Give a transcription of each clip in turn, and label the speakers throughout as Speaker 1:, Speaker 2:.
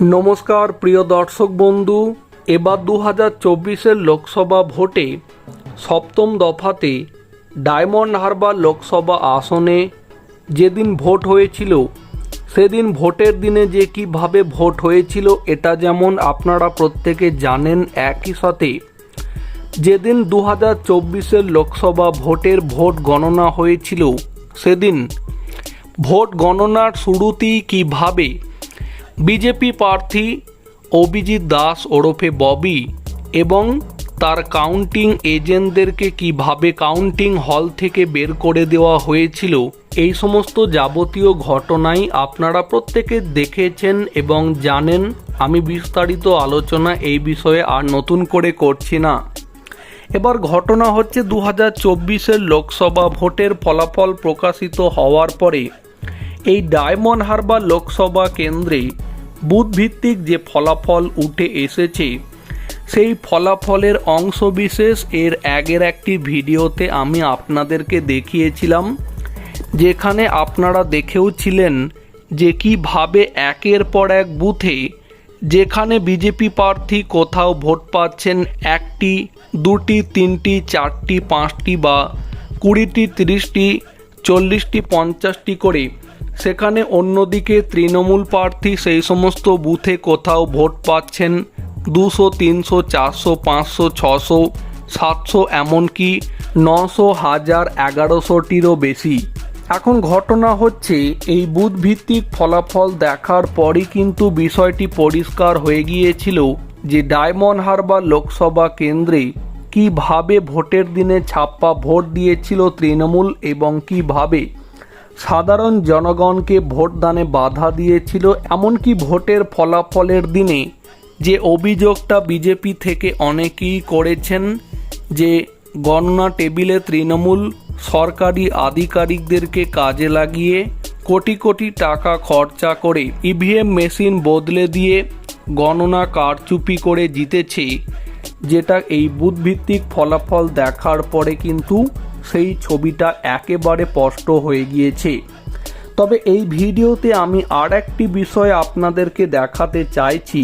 Speaker 1: নমস্কার, প্রিয় দর্শক বন্ধু। এবার দু হাজার চব্বিশের লোকসভা ভোটে সপ্তম দফাতে ডায়মন্ড হারবার লোকসভা আসনে যেদিন ভোট হয়েছিল, সেদিন ভোটের দিনে যে কীভাবে ভোট হয়েছিল, এটা যেমন আপনারা প্রত্যেকে জানেন, একই সাথে যেদিন দু হাজার চব্বিশের লোকসভা ভোটের ভোট গণনা হয়েছিল, সেদিন ভোট গণনার শুরুতেই কীভাবে বিজেপি প্রার্থী অভিজিৎ দাস ওরফে ববি এবং তার কাউন্টিং এজেন্টদেরকে কীভাবে কাউন্টিং হল থেকে বের করে দেওয়া হয়েছিল, এই সমস্ত যাবতীয় ঘটনাই আপনারা প্রত্যেকে দেখেছেন এবং জানেন। আমি বিস্তারিত আলোচনা এই বিষয়ে আর নতুন করে করছি না। এবার ঘটনা হচ্ছে দু হাজার চব্বিশের লোকসভা ভোটের ফলাফল প্রকাশিত হওয়ার পরে এই ডায়মন্ড হারবার লোকসভা কেন্দ্রে বুথভিত্তিক যে ফলাফল উঠে এসেছে, সেই ফলাফলের অংশবিশেষ এর আগের একটি ভিডিওতে আমি আপনাদেরকে দেখিয়েছিলাম, যেখানে আপনারা দেখেও ছিলেন যে কীভাবে একের পর এক বুথে যেখানে বিজেপি প্রার্থী কোথাও ভোট পাচ্ছেন, একটি, দুটি, তিনটি, চারটি, পাঁচটি বা কুড়িটি, তিরিশটি, চল্লিশটি, পঞ্চাশটি করে সেখানে অন্যদিকে তৃণমূল প্রার্থী সেই সমস্ত বুথে কোথাও ভোট পাচ্ছেন দুশো, তিনশো, চারশো, পাঁচশো, ছশো, সাতশো, এমনকি নশো, হাজার, এগারোশোটিরও বেশি। এখন ঘটনা হচ্ছে, এই বুথ ভিত্তিক ফলাফল দেখার পরই কিন্তু বিষয়টি পরিষ্কার হয়ে গিয়েছিল যে ডায়মন্ড হারবার লোকসভা কেন্দ্রে কীভাবে ভোটের দিনে ছাপ্পা ভোট দিয়েছিল তৃণমূল এবং কীভাবে সাধারণ জনগণকে ভোটদানে বাধা দিয়েছিল এমনকি ভোটের ফলাফলের দিনে। যে অভিযোগটা বিজেপি থেকে অনেকেই করেছেন যে, গণনা টেবিলে তৃণমূল সরকারি আধিকারিকদেরকে কাজে লাগিয়ে কোটি কোটি টাকা খরচা করে ইভিএম মেশিন বদলে দিয়ে গণনা কারচুপি করে জিতেছে। যেটা এই বুধভিত্তিক ফলাফল দেখার পরে কিন্তু সেই ছবিটা একেবারে স্পষ্ট হয়ে গিয়েছে। তবে এই ভিডিওতে আমি আর একটি বিষয় আপনাদেরকে দেখাতে চাইছি।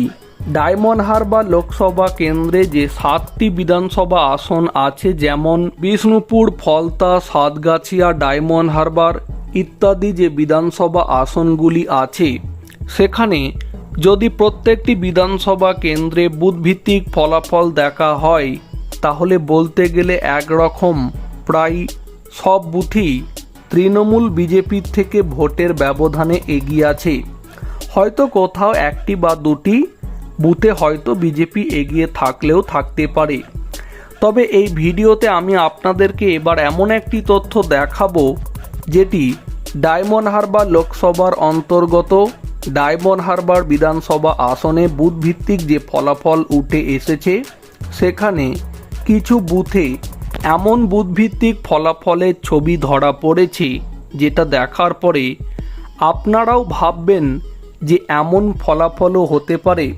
Speaker 1: ডায়মন্ড হারবার লোকসভা কেন্দ্রে যে সাতটি বিধানসভা আসন আছে, যেমন বিষ্ণুপুর, ফলতা, সাতগাছিয়া, ডায়মন্ড হারবার ইত্যাদি যে বিধানসভা আসনগুলি আছে, সেখানে যদি প্রত্যেকটি বিধানসভা কেন্দ্রে বুথভিত্তিক ফলাফল দেখা হয়, তাহলে বলতে গেলে একরকম প্রায় সব বুথই তৃণমূল বিজেপির থেকে ভোটের ব্যবধানে এগিয়ে আছে। হয়তো কোথাও একটি বা দুটি বুথে হয়তো বিজেপি এগিয়ে থাকলেও থাকতে পারে। তবে এই ভিডিওতে আমি আপনাদেরকে এবার এমন একটি তথ্য দেখাবো, যেটি ডায়মন্ড হারবার লোকসভার অন্তর্গত ডায়মন্ড হারবার বিধানসভা আসনে বুথ ভিত্তিক যে ফলাফল উঠে এসেছে, সেখানে কিছু বুথে এমন বুথভিত্তিক ফলাফলের ছবি ধরা পড়েছে যেটা দেখার পরে আপনারাও ভাববেন যে এমন ফলাফলও হতে পারে।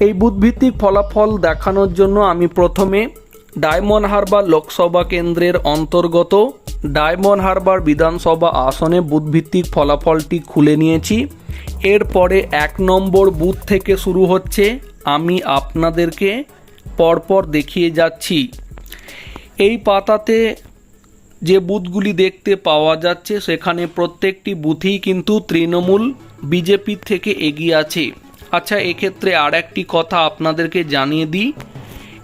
Speaker 1: এই বুথভিত্তিক ফলাফল দেখানোর জন্য আমি প্রথমে ডায়মন্ড হারবার লোকসভা কেন্দ্রের অন্তর্গত ডায়মন্ড হারবার বিধানসভা আসনে বুথভিত্তিক ফলাফলটি খুলে নিয়েছি। এরপরে এক নম্বর বুথ থেকে শুরু হচ্ছে। আমি আপনাদেরকে পরপর দেখিয়ে যাচ্ছি। এই পাতাতে যে বুথগুলি দেখতে পাওয়া যাচ্ছে, সেখানে প্রত্যেকটি বুথই কিন্তু তৃণমূল বিজেপির থেকে এগিয়ে আছে। আচ্ছা এক্ষেত্রে আর একটি কথা আপনাদেরকে জানিয়ে দিই।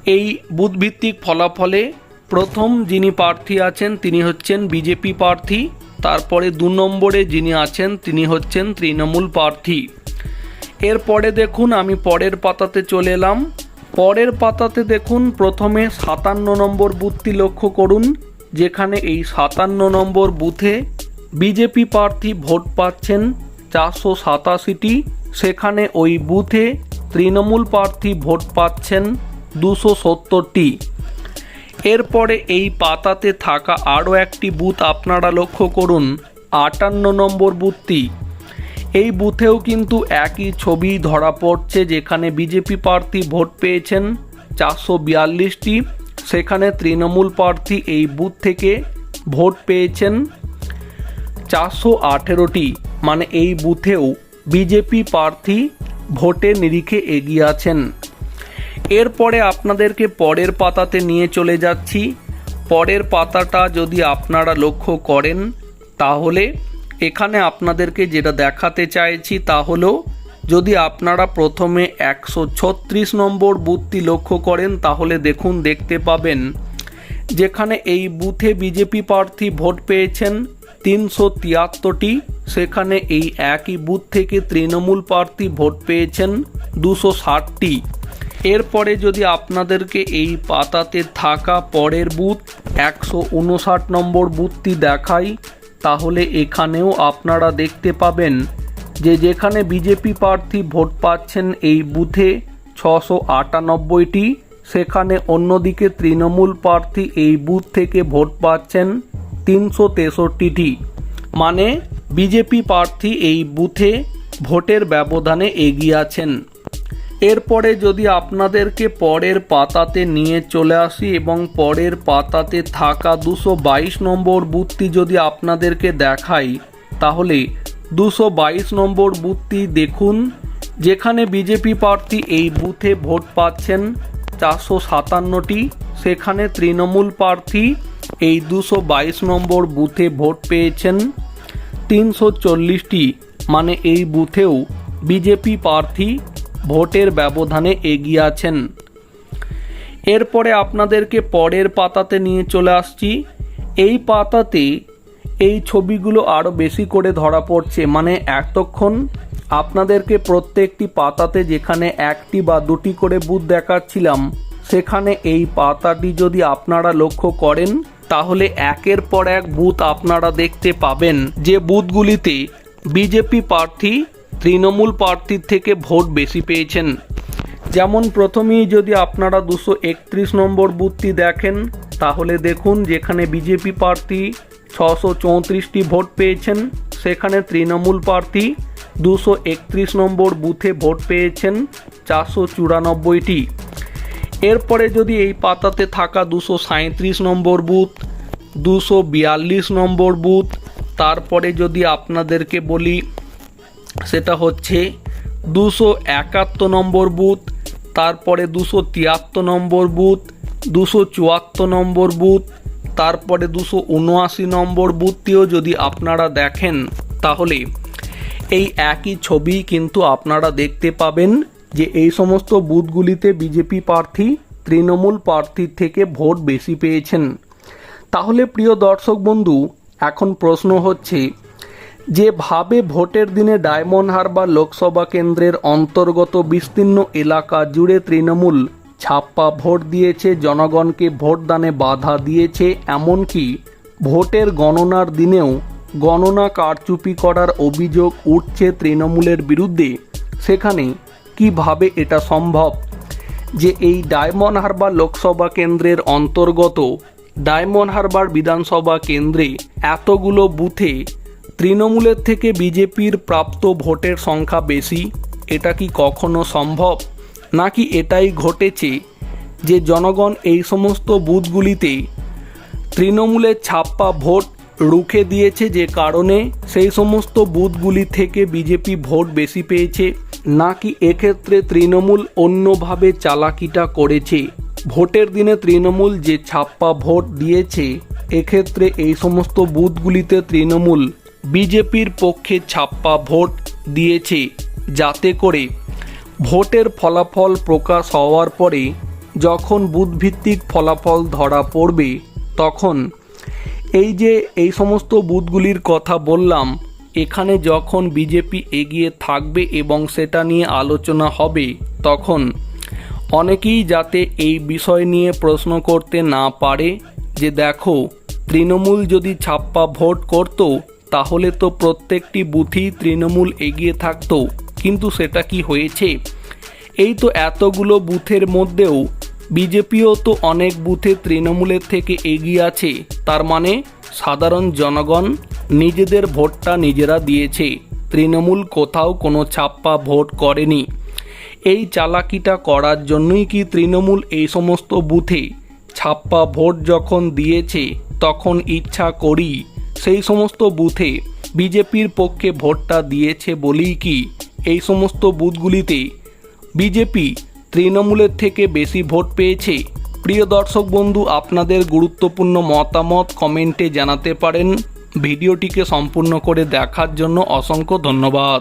Speaker 1: এই বুথভিত্তিক ফলাফলে প্রথম যিনি প্রার্থী আছেন, তিনি হচ্ছেন বিজেপি প্রার্থী। তারপরে দু নম্বরে যিনি আছেন, তিনি হচ্ছেন তৃণমূল প্রার্থী। এরপরে দেখুন, আমি পরের পাতাতে চলে এলাম। পরের পাতাতে দেখুন, প্রথমে সাতান্ন নম্বর বুথটি লক্ষ্য করুন, যেখানে এই সাতান্ন নম্বর বুথে বিজেপি প্রার্থী ভোট পাচ্ছেন চারশো সাতাশিটি। সেখানে ওই বুথে তৃণমূল প্রার্থী ভোট পাচ্ছেন দুশো সত্তরটি। এরপরে এই পাতাতে থাকা আরও একটি বুথ আপনারা লক্ষ্য করুন, আটান্ন নম্বর বুথটি। এই বুথেও কিন্তু একই ছবি ধরা পড়ছে যেখানে বিজেপি প্রার্থী ভোট পেয়েছেন চারশো বিয়াল্লিশটি। সেখানে তৃণমূল প্রার্থী এই বুথ থেকে ভোট পেয়েছেন চারশো আঠেরোটি। মানে এই বুথেও বিজেপি প্রার্থী ভোটে নিরিখে এগিয়ে আছেন। এরপরে আপনাদেরকে পরের পাতাতে নিয়ে চলে যাচ্ছি। পরের পাতাটা যদি আপনারা লক্ষ্য করেন, তাহলে এখানে আপনাদেরকে যেটা দেখাতে চাইছি তা হলো, যদি আপনারা প্রথমে একশো ছত্রিশ নম্বর বুথটি লক্ষ্য করেন, তাহলে দেখুন, দেখতে পাবেন যেখানে এই বুথে বিজেপি প্রার্থী ভোট পেয়েছেন তিনশো তিয়াত্তরটি। সেখানে এই একই বুথ থেকে তৃণমূল প্রার্থী ভোট পেয়েছেন দুশো ষাটটি। এরপরে যদি আপনাদেরকে এই পাতাতে থাকা পরের বুথ, একশো উনষাট নম্বর বুথটি দেখাই তাহলে এখানেও আপনারা দেখতে পাবেন যে যেখানে বিজেপি প্রার্থী ভোট পাচ্ছেন এই বুথে ছশো আটানব্বইটি, সেখানে অন্যদিকে তৃণমূল প্রার্থী এই বুথ থেকে ভোট পাচ্ছেন তিনশো তেষট্টিটি। মানে বিজেপি প্রার্থী এই বুথে ভোটের ব্যবধানে এগিয়ে আছেন। এরপরে যদি আপনাদেরকে পরের পাতাতে নিয়ে চলে আসি এবং পরের পাতাতে থাকা দুশো বাইশ নম্বর বুথটি যদি আপনাদেরকে দেখাই, তাহলে দুশো বাইশ নম্বর বুথটি দেখুন, যেখানে বিজেপি প্রার্থী এই বুথে ভোট পাচ্ছেন চারশো সাতান্নটি। সেখানে তৃণমূল প্রার্থী এই দুশো বাইশ নম্বর বুথে ভোট পেয়েছেন তিনশো চল্লিশটি। মানে এই বুথেও বিজেপি প্রার্থী ভোটের ব্যবধানে এগিয়ে আছেন। এরপরে আপনাদেরকে পরের পাতাতে নিয়ে চলে আসছি। এই পাতাতে এই ছবিগুলো আরও বেশি করে ধরা পড়ছে। মানে এতক্ষণ আপনাদেরকে প্রত্যেকটি পাতাতে যেখানে একটি বা দুটি করে বুথ দেখাচ্ছিলাম, সেখানে এই পাতাটি যদি আপনারা লক্ষ্য করেন, তাহলে একের পর এক বুথ আপনারা দেখতে পাবেন। যে বুথগুলিতে বিজেপি প্রার্থী তৃণমূল প্রার্থীর থেকে ভোট বেশি পেয়েছেন। যেমন প্রথমেই যদি আপনারা দুশো একত্রিশ নম্বর বুথটি দেখেন, তাহলে দেখুন যেখানে বিজেপি প্রার্থী ছশো চৌত্রিশটি ভোট পেয়েছেন, সেখানে তৃণমূল প্রার্থী দুশো একত্রিশ নম্বর বুথে ভোট পেয়েছেন চারশো চুরানব্বইটি। এরপরে যদি এই পাতাতে থাকা দুশো সাঁত্রিশ নম্বর বুথ, দুশো বিয়াল্লিশ নম্বর বুথ, তারপরে যদি আপনাদেরকে বলি সেটা হচ্ছে দুশো একাত্তর নম্বর বুথ, তারপরে দুশো তিয়াত্তর নম্বর বুথ, দুশো চুয়াত্তর নম্বর বুথ, তারপরে দুশো উনআশি নম্বর বুথটিও যদি আপনারা দেখেন তাহলে এই একই ছবি কিন্তু আপনারা দেখতে পাবেন যে এই সমস্ত বুথগুলিতে বিজেপি প্রার্থী, তৃণমূল প্রার্থীর থেকে ভোট বেশি পেয়েছেন। তাহলে প্রিয় দর্শক বন্ধু, এখন প্রশ্ন হচ্ছে যেভাবে ভোটের দিনে ডায়মন্ড হারবার লোকসভা কেন্দ্রের অন্তর্গত বিস্তীর্ণ এলাকা জুড়ে তৃণমূল ছাপ্পা ভোট দিয়েছে, জনগণকে ভোটদানে বাধা দিয়েছে, এমনকি ভোটের গণনার দিনেও গণনা কারচুপি করার অভিযোগ উঠছে তৃণমূলের বিরুদ্ধে। সেখানে কীভাবে এটা সম্ভব? যে এই ডায়মন্ড হারবার লোকসভা কেন্দ্রের অন্তর্গত ডায়মন্ড হারবার বিধানসভা কেন্দ্রে এতগুলো বুথে তৃণমূলের থেকে বিজেপির প্রাপ্ত ভোটের সংখ্যা বেশি, এটা কি কখনো সম্ভব? নাকি এটাই ঘটেছে যে জনগণ এই সমস্ত বুথগুলিতে তৃণমূলের ছাপ্পা ভোট রুখে দিয়েছে যে কারণে সেই সমস্ত বুথগুলি থেকে বিজেপি ভোট বেশি পেয়েছে? নাকি এক্ষেত্রে তৃণমূল অন্যভাবে চালাকিটা করেছে? ভোটের দিনে তৃণমূল যে ছাপ্পা ভোট দিয়েছে, এক্ষেত্রে এই সমস্ত বুথগুলিতে তৃণমূল বিজেপির পক্ষে ছাপ্পা ভোট দিয়েছে যাতে করে ভোটের ফলাফল প্রকাশ হওয়ার পরে যখন বুথভিত্তিক ফলাফল ধরা পড়বে, তখন এই যে এই সমস্ত বুথগুলির কথা বললাম, এখানে যখন বিজেপি এগিয়ে থাকবে এবং সেটা নিয়ে আলোচনা হবে, তখন অনেকেই যাতে এই বিষয় নিয়ে প্রশ্ন করতে না পারে যে দেখো, তৃণমূল যদি ছাপ্পা ভোট করত তাহলে তো প্রত্যেকটি বুথেই তৃণমূল এগিয়ে থাকতো, কিন্তু সেটা কি হয়েছে? এই তো এতগুলো বুথের মধ্যেও বিজেপিও তো অনেক বুথে তৃণমূলের থেকে এগিয়ে আছে, তার মানে সাধারণ জনগণ নিজেদের ভোটটা নিজেরা দিয়েছে, তৃণমূল কোথাও কোনো ছাপ্পা ভোট করেনি। এই চালাকিটা করার জন্যই কি তৃণমূল এই সমস্ত বুথে ছাপ্পা ভোট যখন দিয়েছে, তখন ইচ্ছা করি সেই সমস্ত বুথে বিজেপির পক্ষে ভোটটা দিয়েছে বলেই কি? এই সমস্ত বুথগুলিতে বিজেপি তৃণমূলের থেকে বেশি ভোট পেয়েছে? প্রিয় দর্শক বন্ধু, আপনাদের গুরুত্বপূর্ণ মতামত কমেন্টে জানাতে পারেন। ভিডিওটিকে সম্পূর্ণ করে দেখার জন্য অসংখ্য ধন্যবাদ।